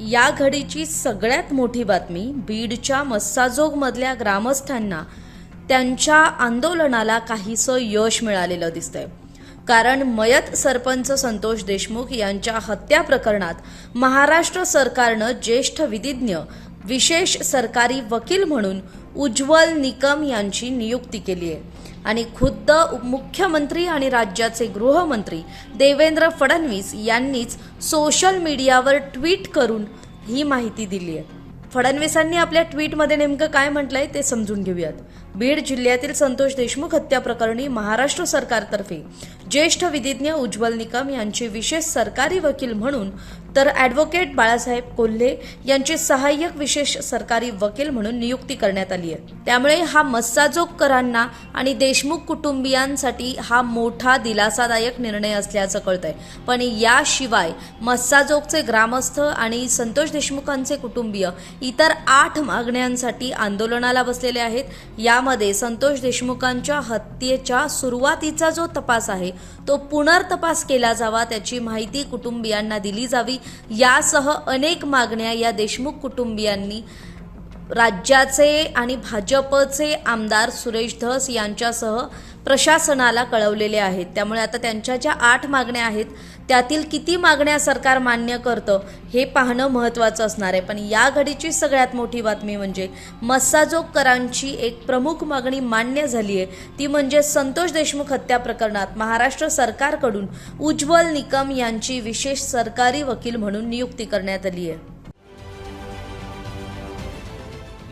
या घडीची सगळ्यात मोठी बातमी बीडच्या मस्साजोगमधल्या ग्रामस्थांना त्यांच्या आंदोलनाला काहीसं यश मिळालेलं दिसतंय. कारण मयत सरपंच संतोष देशमुख यांच्या हत्या प्रकरणात महाराष्ट्र सरकारनं ज्येष्ठ विधिज्ञ विशेष सरकारी वकील म्हणून उज्ज्वल निकम यांची नियुक्ती केली आहे आणि खुद्द मुख्यमंत्री आणि राज्याचे गृहमंत्री देवेंद्र फडणवीस यांनीच सोशल मीडियावर ट्विट करून ही माहिती दिली आहे. फडणवीसांनी आपल्या ट्विटमध्ये नेमकं काय म्हटलंय ते समजून घेऊयात. बीड जिल्ह्यातील संतोष देशमुख हत्या प्रकरणी महाराष्ट्र सरकारतर्फे ज्येष्ठ विधिज्ञ उज्ज्वल निकम यांचे विशेष सरकारी वकील म्हणून तर ॲडव्होकेट बाळासाहेब कोल्हे यांचे सहाय्यक विशेष सरकारी वकील म्हणून नियुक्ती करण्यात आली आहे. त्यामुळे हा मस्साजोगकरांना आणि देशमुख कुटुंबियांसाठी हा मोठा दिलासादायक निर्णय असल्याचं कळतंय. पण याशिवाय मस्साजोगचे ग्रामस्थ आणि संतोष देशमुखांचे कुटुंबीय इतर आठ मागण्यांसाठी आंदोलनाला बसलेले आहेत. यामध्ये संतोष देशमुखांच्या हत्येच्या सुरुवातीचा जो तपास आहे तो पुनर्तपास केला जावा त्याची माहिती कुटुंबियांना दिली जावी. यासह अनेक मागण्या या देशमुख कुटुंबियांनी राज्याचे आणि भाजपचे आमदार सुरेश धस यांच्यासह प्रशासनाला कळवलेले आहेत. त्यामुळे आता त्यांच्या ज्या आठ मागण्या आहेत त्यातील किती मागण्या सरकार मान्य करतं हे पाहणं महत्त्वाचं असणार आहे. पण या घडीची सगळ्यात मोठी बातमी म्हणजे मस्साजोगकरांची एक प्रमुख मागणी मान्य झाली आहे. ती म्हणजे संतोष देशमुख हत्या प्रकरणात महाराष्ट्र सरकारकडून उज्ज्वल निकम यांची विशेष सरकारी वकील म्हणून नियुक्ती करण्यात आली आहे.